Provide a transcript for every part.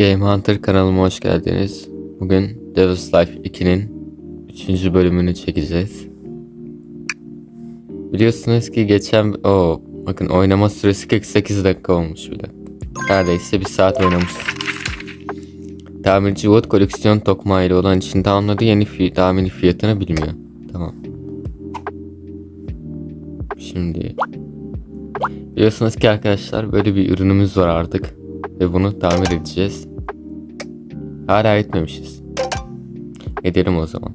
Game Hunter kanalıma hoş geldiniz. Bugün Devil's Life 2'nin 3. bölümünü çekeceğiz. Biliyorsunuz ki geçen o bakın oynama süresi 48 dakika olmuş bile. Neredeyse bir saat oynamışız. Tamirci Wood koleksiyon tokmağı olan için tamamladı yeni fi tahmini fiyatını bilmiyor. Tamam. Şimdi biliyorsunuz ki arkadaşlar böyle bir ürünümüz var artık ve bunu tamir edeceğiz. Hala etmemişiz. Edelim o zaman.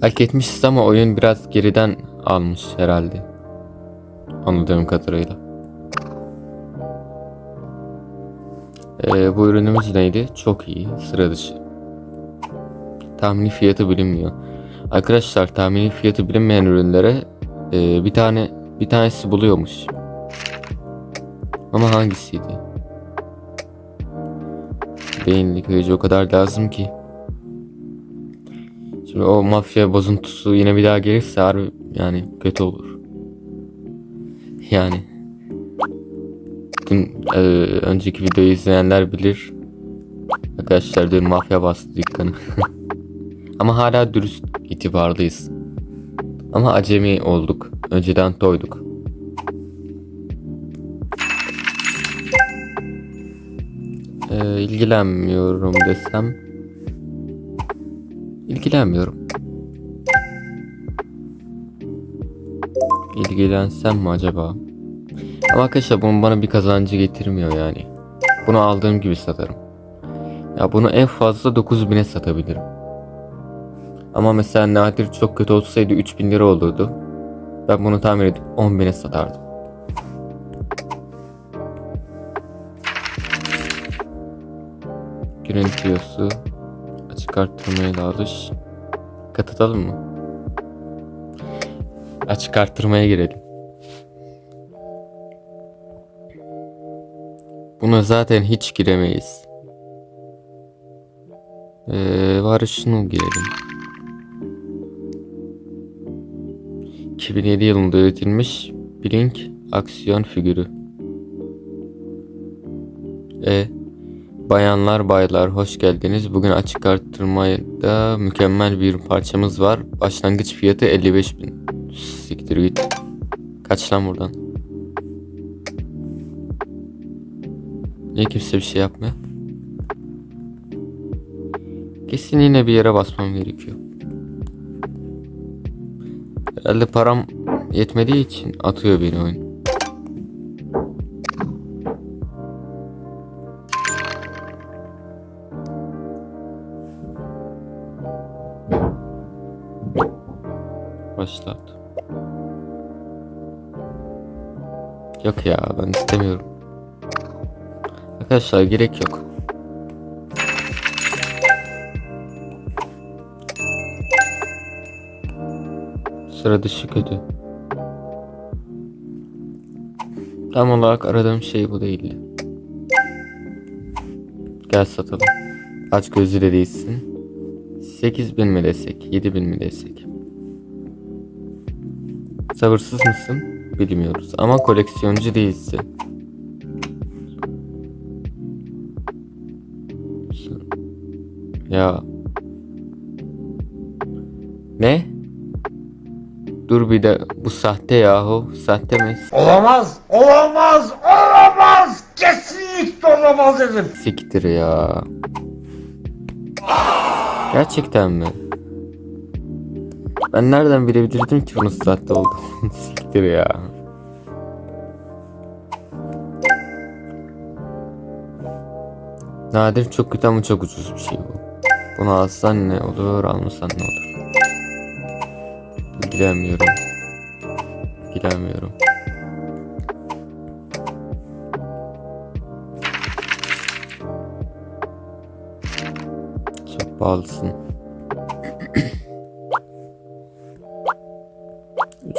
Hak etmişiz ama oyun biraz geriden almış herhalde. Anladığım kadarıyla. Ee, bu ürünümüz neydi? Çok iyi. Sıra dışı. Tahmini fiyatı bilinmiyor. Arkadaşlar tahmini fiyatı bilinmeyen ürünlere e, bir tane bir tanesi buluyormuş. Ama hangisiydi? Beyinli köyücü o kadar lazım ki. Şimdi o mafya bozuntusu yine bir daha gelirse harbi yani kötü olur. Yani. Dün e, önceki videoyu izleyenler bilir. Arkadaşlar dün mafya bastı dükkanı. Ama hala dürüst itibarlıyız. Ama acemi olduk. Önceden doyduk. Ee, ilgilenmiyorum desem ilgilenmiyorum. İlgilensem mi acaba? Ama arkadaşlar bunun bana bir kazancı getirmiyor yani. Bunu aldığım gibi satarım. Ya bunu en fazla 9000'e satabilirim. Ama mesela nadir çok kötü olsaydı 3000 lira olurdu. Ben bunu tamir edip 10.000'e satardım. Görüntü yosu. Açık arttırmaya alış. Katılalım mı? Açık arttırmaya girelim. Buna zaten hiç giremeyiz. Ee, var girelim. 2007 yılında üretilmiş Blink aksiyon figürü. E Bayanlar baylar hoş geldiniz. Bugün açık arttırmada mükemmel bir parçamız var. Başlangıç fiyatı 55 bin. Siktir git. Kaç lan buradan. Niye kimse bir şey yapmıyor? Kesin yine bir yere basmam gerekiyor. Herhalde param yetmediği için atıyor beni oyun. Başlat. Yok ya ben istemiyorum. Arkadaşlar gerek yok. Sıra dışı kötü. Tam olarak aradığım şey bu değildi. Gel satalım. Aç gözü de değilsin. 8000 mi desek, 7000 mi desek? Sabırsız mısın? Bilmiyoruz ama koleksiyoncu değilsin. Ya. Ne? Dur bir de bu sahte yahu. Sahte mi? Olamaz, olamaz, olamaz. Kesinlikle olamaz dedim. Siktir ya. Gerçekten mi? Ben nereden bilebilirdim ki bunun sahte olduğunu? Siktir ya. Nadir çok kötü ama çok ucuz bir şey bu. Bunu alsan ne olur, almasan ne olur? İlgilenmiyorum. İlgilenmiyorum. Çok pahalısın.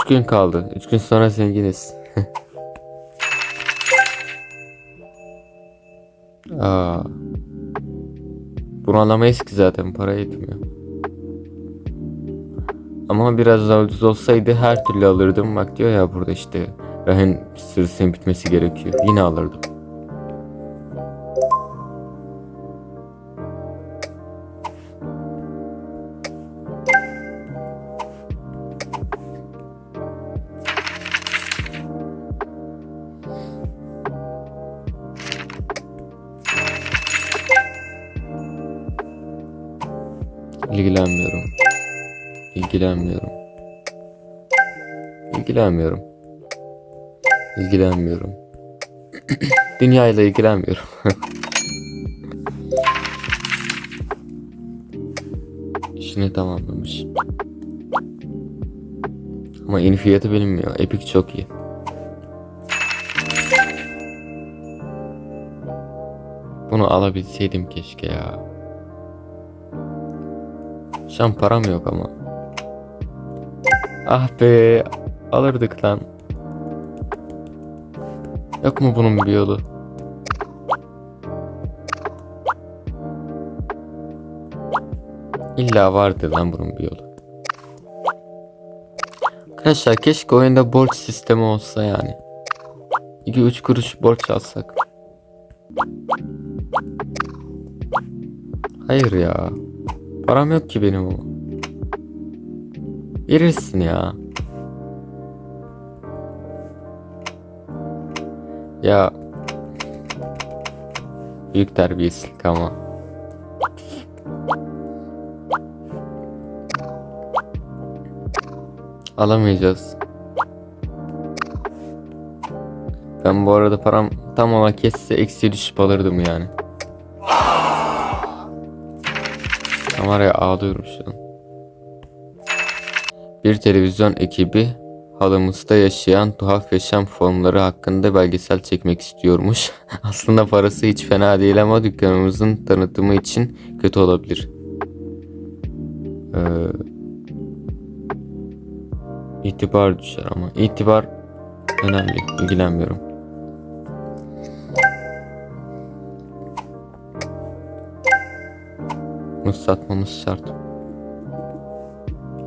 Gün kaldı. Üç gün sonra zenginiz. Aa. Bunu alamayız ki zaten para yetmiyor. Ama biraz daha ucuz olsaydı her türlü alırdım. Bak diyor ya burada işte Rahin sırasının bitmesi gerekiyor. Yine alırdım. İlgilenmiyorum. İlgilenmiyorum. İlgilenmiyorum. Dünyayla ilgilenmiyorum. İşini tamamlamış. Ama yeni fiyatı bilinmiyor. Epic çok iyi. Bunu alabilseydim keşke ya. Şu an param yok ama. Ah be. Alırdık lan. Yok mu bunun bir yolu? İlla vardır lan bunun bir yolu. Arkadaşlar keşke oyunda borç sistemi olsa yani. 2-3 kuruş borç alsak. Hayır ya. Param yok ki benim ama. Verirsin ya. Ya. Büyük terbiyesizlik ama. Alamayacağız. Ben bu arada param tam olarak kesse eksiye düşüp alırdım yani. Kameraya ağlıyorum şu an. Bir televizyon ekibi halımızda yaşayan tuhaf yaşam formları hakkında belgesel çekmek istiyormuş. Aslında parası hiç fena değil ama dükkanımızın tanıtımı için kötü olabilir. Ee, itibar düşer ama itibar önemli. İlgilenmiyorum. Bunu satmamız şart.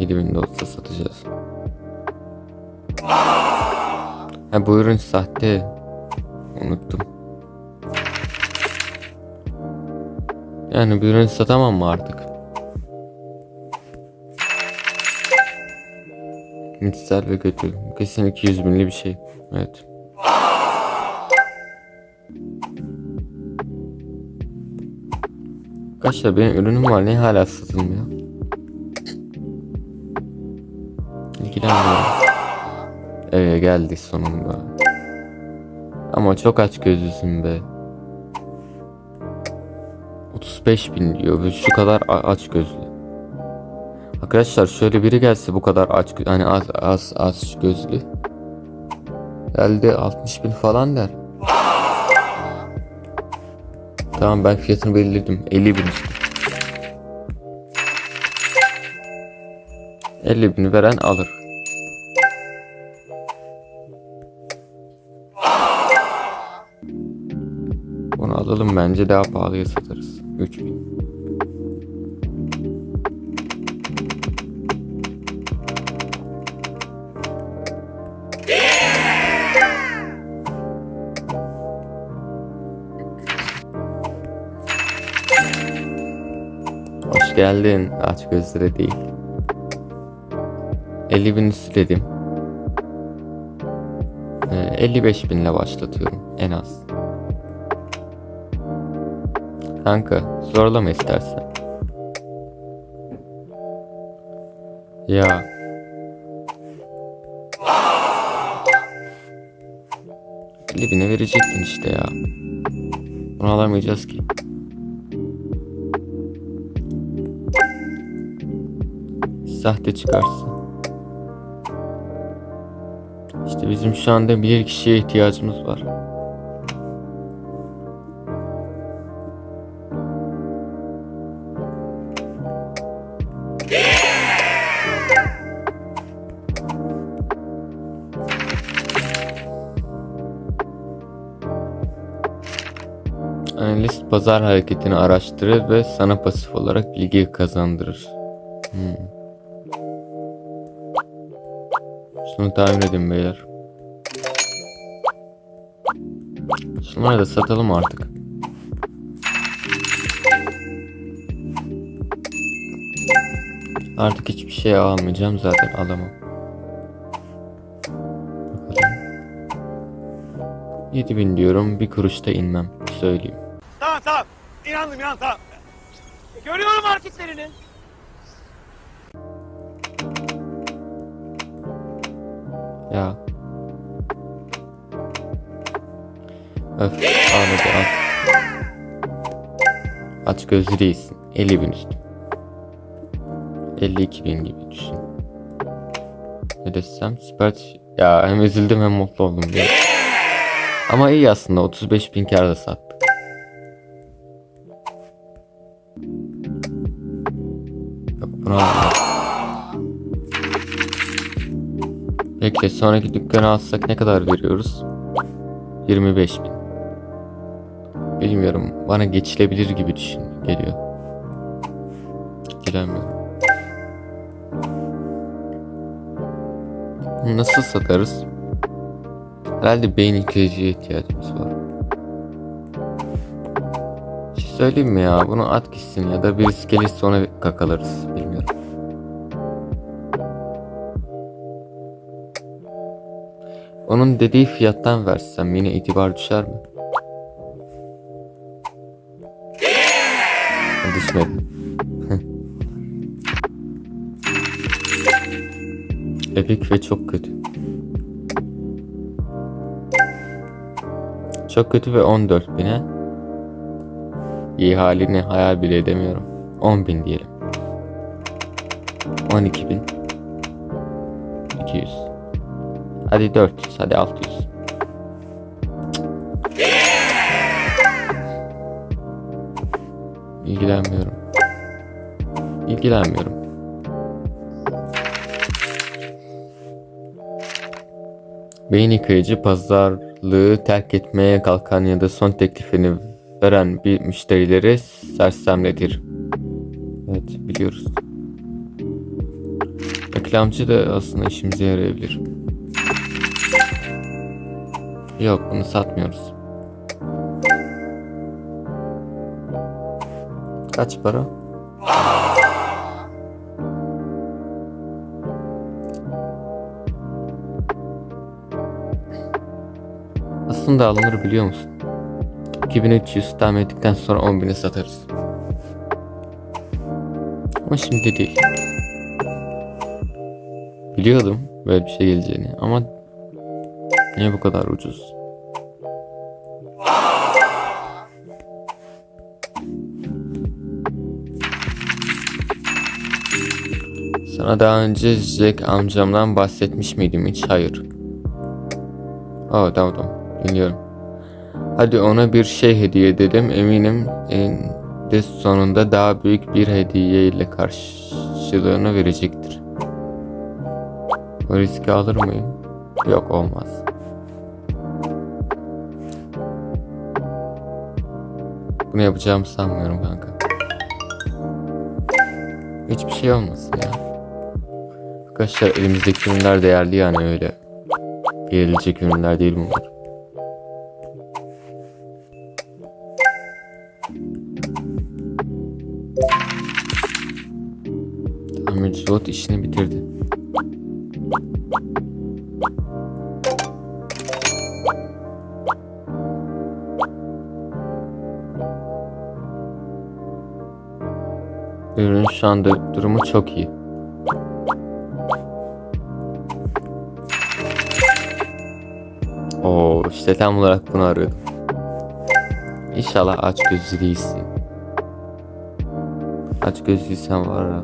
7000 de olsa satacağız. Ha bu ürün sahte. Unuttum. Yani bu ürünü satamam mı artık? Mitsel ve kötü. Kesin 200 binli bir şey. Evet. Arkadaşlar benim ürünüm var. Ne hala satılmıyor? İlgilenmiyorum. Eve geldik sonunda. Ama çok aç gözlüsün be. 35 bin diyor şu kadar aç gözlü. Arkadaşlar şöyle biri gelse bu kadar aç hani az az az gözlü. Geldi 60 bin falan der. Tamam ben fiyatını belirledim. 50 bin işte. 50 bin veren alır. Alalım bence daha pahalıya satarız. 3000. Hoş geldin. Aç gözlere değil. 50 bin üstü dedim. Ee, 55 binle başlatıyorum en az. Kanka zorlama istersen. Ya. Elli bine verecektin işte ya. Bunu alamayacağız ki. Sahte çıkarsın. İşte bizim şu anda bir kişiye ihtiyacımız var. Pazar hareketini araştırır ve sana pasif olarak bilgi kazandırır. Hmm. Şunu tahmin edin beyler. Şunları da satalım artık. Artık hiçbir şey almayacağım zaten alamam. Bakalım. 7000 diyorum bir kuruşta inmem söyleyeyim. İnan tamam. Görüyorum hareketlerini. Ya. Öf ağladı al. Aç gözlü değilsin. 50 bin üstü. 52 bin gibi düşün. Ne desem süper. Ya hem üzüldüm hem mutlu oldum diye. Ama iyi aslında 35 bin kar da sattık. Bekle sonraki dükkanı alsak ne kadar veriyoruz? 25 bin. Bilmiyorum bana geçilebilir gibi düşün geliyor. Gelemiyorum. Nasıl satarız? Herhalde beyin yıkayıcıya ihtiyacımız var. Bir şey söyleyeyim mi ya? Bunu at gitsin ya da birisi gelirse ona kakalarız. Onun dediği fiyattan versem yine itibar düşer mi? Düşmedi. Epik ve çok kötü. Çok kötü ve 14 bine. İyi halini hayal bile edemiyorum. 10 bin diyelim. 12 bin. 200. Hadi 400, hadi 600. İlgilenmiyorum. İlgilenmiyorum. Beyin yıkayıcı pazarlığı terk etmeye kalkan ya da son teklifini veren bir müşterileri sersemletir. Evet biliyoruz. Reklamcı da aslında işimize yarayabilir. Yok bunu satmıyoruz. Kaç para? Aslında alınır biliyor musun? 2300 tahmin ettikten sonra 10.000'e satarız. Ama şimdi değil. Biliyordum böyle bir şey geleceğini ama niye bu kadar ucuz? Sana daha önce Jack amcamdan bahsetmiş miydim hiç? Hayır. Aa tamam tamam. Dinliyorum. Hadi ona bir şey hediye edelim. Eminim en de sonunda daha büyük bir hediye ile karşılığını verecektir. O riski alır mıyım? Yok olmaz. Bunu yapacağımı sanmıyorum kanka. Hiçbir şey olmasın ya. Arkadaşlar elimizdeki ürünler değerli yani öyle. Verilecek ürünler değil bunlar. Tamirci robot işini bitirdi. Şu anda durumu çok iyi. Oo işte tam olarak bunu arıyordum. İnşallah aç gözlü değilsin. Aç gözlüysen var ya.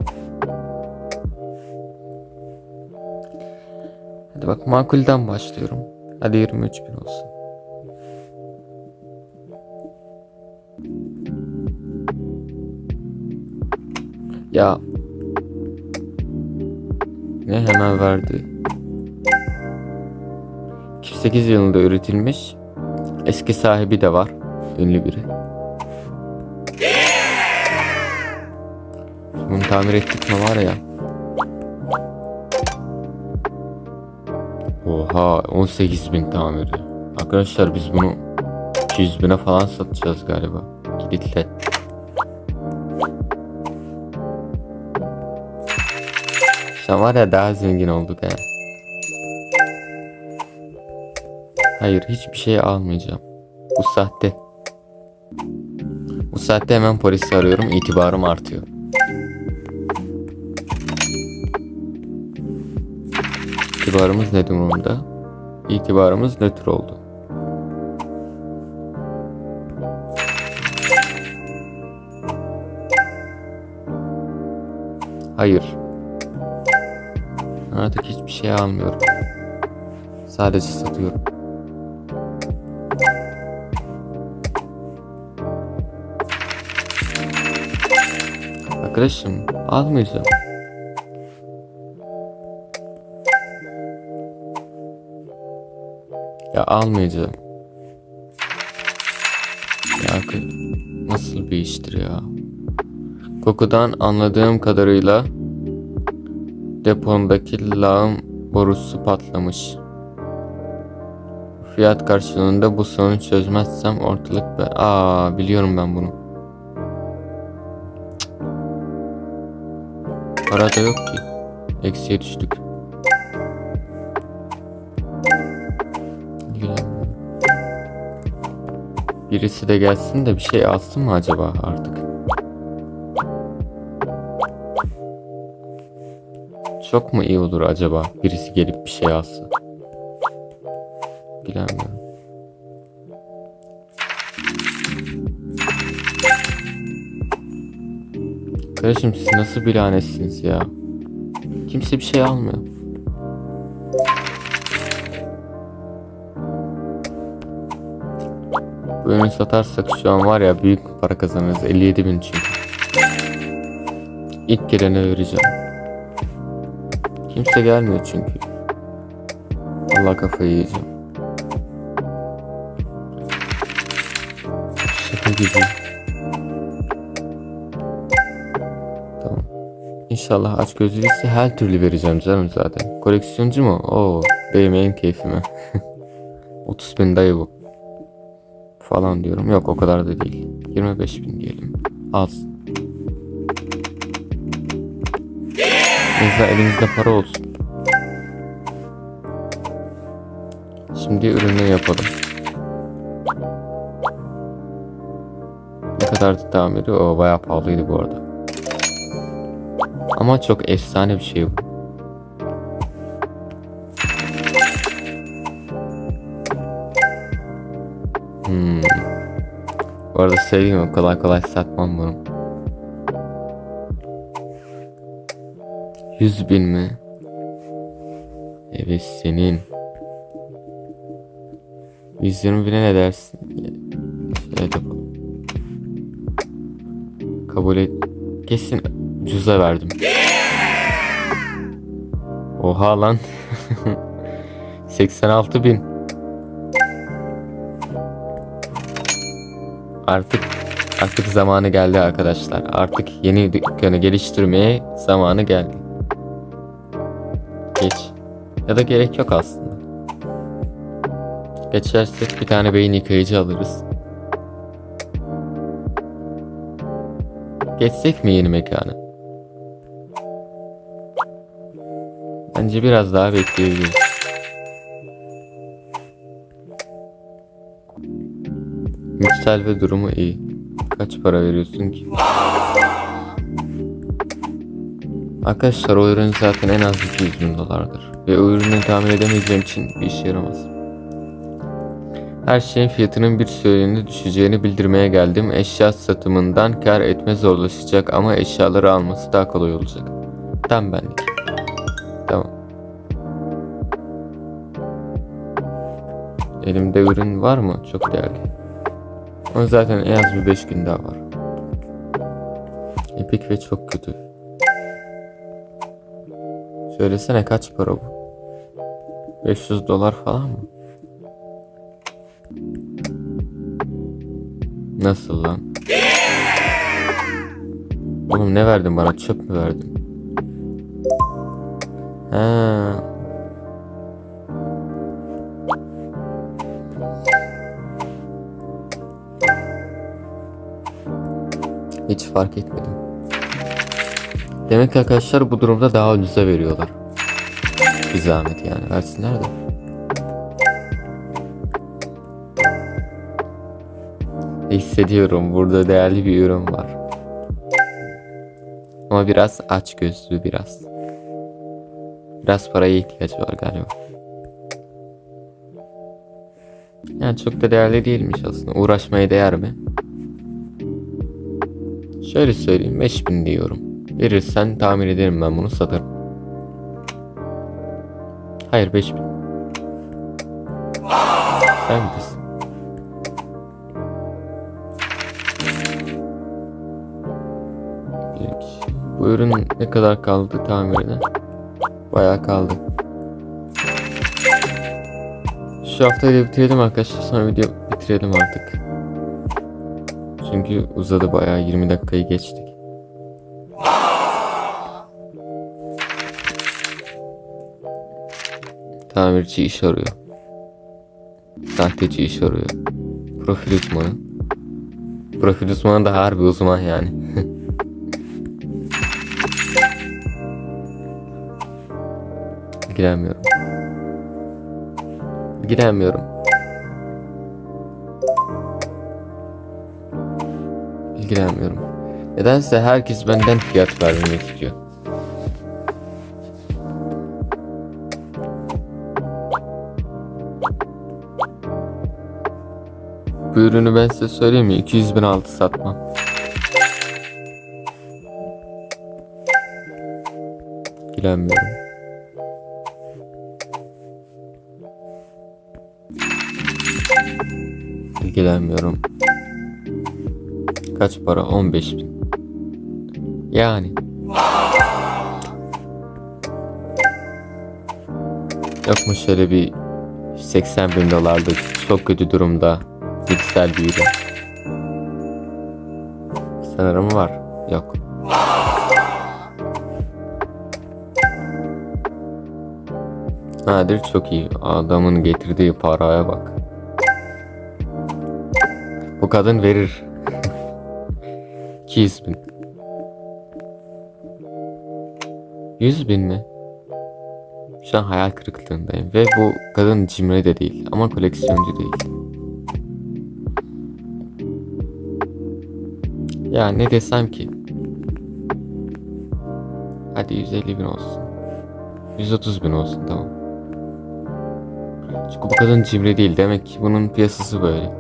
Hadi bak makulden başlıyorum. Hadi 23 bin olsun. Ya. Ne hemen verdi. 2008 yılında üretilmiş. Eski sahibi de var. Ünlü biri. Bunu tamir ettik mi var ya. Oha 18 bin tamiri. Arkadaşlar biz bunu 200 bine falan satacağız galiba. Kilitle. An var ya daha zengin olduk ha. Hayır hiçbir şey almayacağım. Bu sahte. Bu saatte hemen polisi arıyorum. itibarım artıyor. İtibarımız ne durumda? İtibarımız nötr oldu. Hayır. Artık hiçbir şey almıyorum. Sadece satıyorum. Arkadaşım almayacağım. Ya almayacağım. Ya nasıl bir iştir ya? Kokudan anladığım kadarıyla depondaki lağım borusu patlamış. Fiyat karşılığında bu sorunu çözmezsem ortalık be... Aa biliyorum ben bunu. Cık. Para da yok ki. Eksiye düştük. Birisi de gelsin de bir şey alsın mı acaba artık? Çok mu iyi olur acaba birisi gelip bir şey alsa? Bilemiyorum. Kardeşim siz nasıl bir lanetsiniz ya? Kimse bir şey almıyor. Bu ürünü satarsak şu an var ya büyük para kazanırız. 57 bin çünkü. İlk gelene vereceğim. Kimse gelmiyor çünkü. Allah kafayı yiyeceğim. Şaka gibi. Tamam. İnşallah aç gözlüyse her türlü vereceğim canım zaten. Koleksiyoncu mu? Oo, değmeyin keyfime. 30 bin dayı bu. Falan diyorum. Yok o kadar da değil. 25 bin diyelim. Az. Neyse elimizde para olsun. Şimdi ürünü yapalım. Ne kadardı tamiri? O bayağı pahalıydı bu arada. Ama çok efsane bir şey bu. Hmm. Bu arada söyleyeyim? Kolay kolay satmam bunu. 100 bin mi? Evet senin. 120 bine ne dersin? Yapalım. Kabul et. Kesin ucuza verdim. Oha lan. 86 bin. Artık artık zamanı geldi arkadaşlar. Artık yeni dükkanı geliştirmeye zamanı geldi. Geç. Ya da gerek yok aslında. Geçersek bir tane beyin yıkayıcı alırız. Geçsek mi yeni mekana? Bence biraz daha bekleyebiliriz. Yüksel ve durumu iyi. Kaç para veriyorsun ki? Arkadaşlar o ürün zaten en az 200 bin dolardır. Ve o ürünü tahmin edemeyeceğim için bir işe yaramaz. Her şeyin fiyatının bir süreliğine düşeceğini bildirmeye geldim. Eşya satımından kar etme zorlaşacak ama eşyaları alması daha kolay olacak. Tam benlik. Tamam. Elimde ürün var mı? Çok değerli. Ama zaten en az bir 5 gün daha var. Epik ve çok kötü. Söylesene kaç para bu? 500 dolar falan mı? Nasıl lan? Oğlum ne verdin bana? Çöp mü verdin? Ha. Hiç fark etmedim. Demek ki arkadaşlar bu durumda daha ucuza veriyorlar. Bir zahmet yani versinler de. Hissediyorum burada değerli bir ürün var. Ama biraz aç gözlü biraz. Biraz paraya ihtiyacı var galiba. Yani çok da değerli değilmiş aslında. Uğraşmaya değer mi? Şöyle söyleyeyim 5000 diyorum. Verirsen tamir ederim ben bunu satarım. Hayır 5000. Sen kişi. Bu ürün ne kadar kaldı tamirine? Bayağı kaldı. Şu haftayı da bitirelim arkadaşlar. Sonra video bitirelim artık. Çünkü uzadı bayağı 20 dakikayı geçtik. Tamirci iş arıyor. Sahteci iş arıyor. Profil uzmanı. Profil uzmanı da harbi uzman yani. Giremiyorum. Giremiyorum. İlgilenmiyorum. Nedense herkes benden fiyat vermemi istiyor. Bu ürünü ben size söyleyeyim mi? 200 bin altı satmam. İlgilenmiyorum. İlgilenmiyorum. Kaç para? 15 bin. Yani. Yok mu şöyle bir 80 bin dolarlık çok kötü durumda piksel ürün? Sanırım var. Yok. Nadir çok iyi. Adamın getirdiği paraya bak. Bu kadın verir. 200 bin. 100 bin mi? Şu an hayal kırıklığındayım ve bu kadın cimri de değil ama koleksiyoncu değil. Ya ne desem ki? Hadi 150 bin olsun. 130 bin olsun tamam. Çünkü bu kadın cimri değil demek ki bunun piyasası böyle.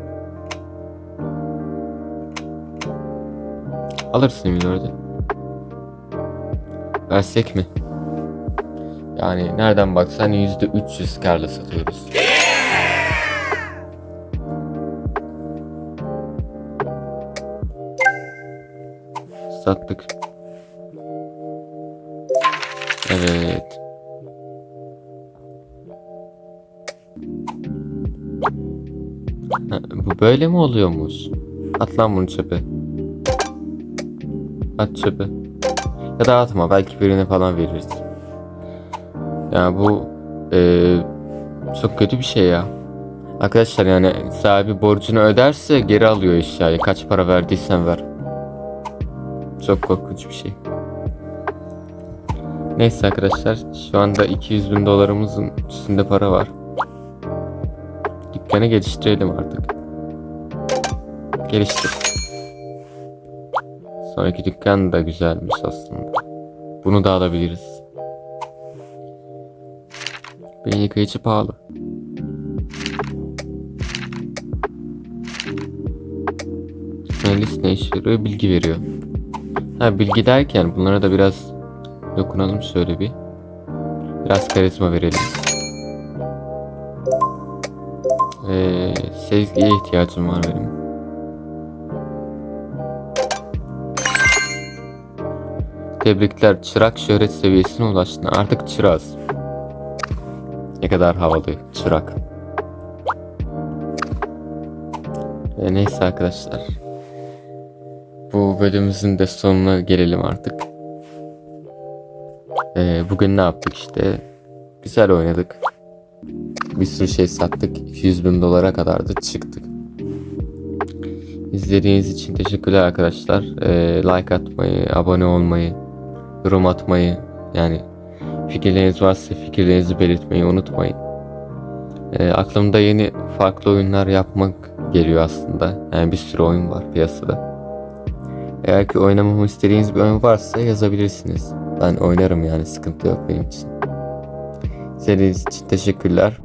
Alırsın milyordu. Versek mi? Yani nereden baksan yüzde 300 karla satıyoruz. Sattık. Evet. Ha, bu böyle mi oluyormuş? At lan bunu çöpe. At çöpe. Ya da atma belki birine falan veririz. Ya bu eee, çok kötü bir şey ya. Arkadaşlar yani sahibi borcunu öderse geri alıyor eşyayı. Kaç para verdiysen ver. Çok korkunç bir şey. Neyse arkadaşlar şu anda 200 bin dolarımızın üstünde para var. Dükkanı geliştirelim artık. Geliştir. Sonraki dükkan da güzelmiş aslında. Bunu da alabiliriz. Beyin yıkayıcı pahalı. Analist ne işe yarıyor? Bilgi veriyor. Ha bilgi derken bunlara da biraz dokunalım şöyle bir. Biraz karizma verelim. Ee, sezgiye ihtiyacım var benim. Tebrikler çırak şöhret seviyesine ulaştın. Artık çırağız. Ne kadar havalı çırak. E, neyse arkadaşlar. Bu bölümümüzün de sonuna gelelim artık. E, bugün ne yaptık işte? Güzel oynadık. Bir sürü şey sattık. 200 bin dolara kadar da çıktık. İzlediğiniz için teşekkürler arkadaşlar. Ee, like atmayı, abone olmayı, yorum atmayı yani fikirleriniz varsa fikirlerinizi belirtmeyi unutmayın. Ee, aklımda yeni farklı oyunlar yapmak geliyor aslında. Yani bir sürü oyun var piyasada. Eğer ki oynamamı istediğiniz bir oyun varsa yazabilirsiniz. Ben oynarım yani sıkıntı yok benim için. İzlediğiniz için teşekkürler.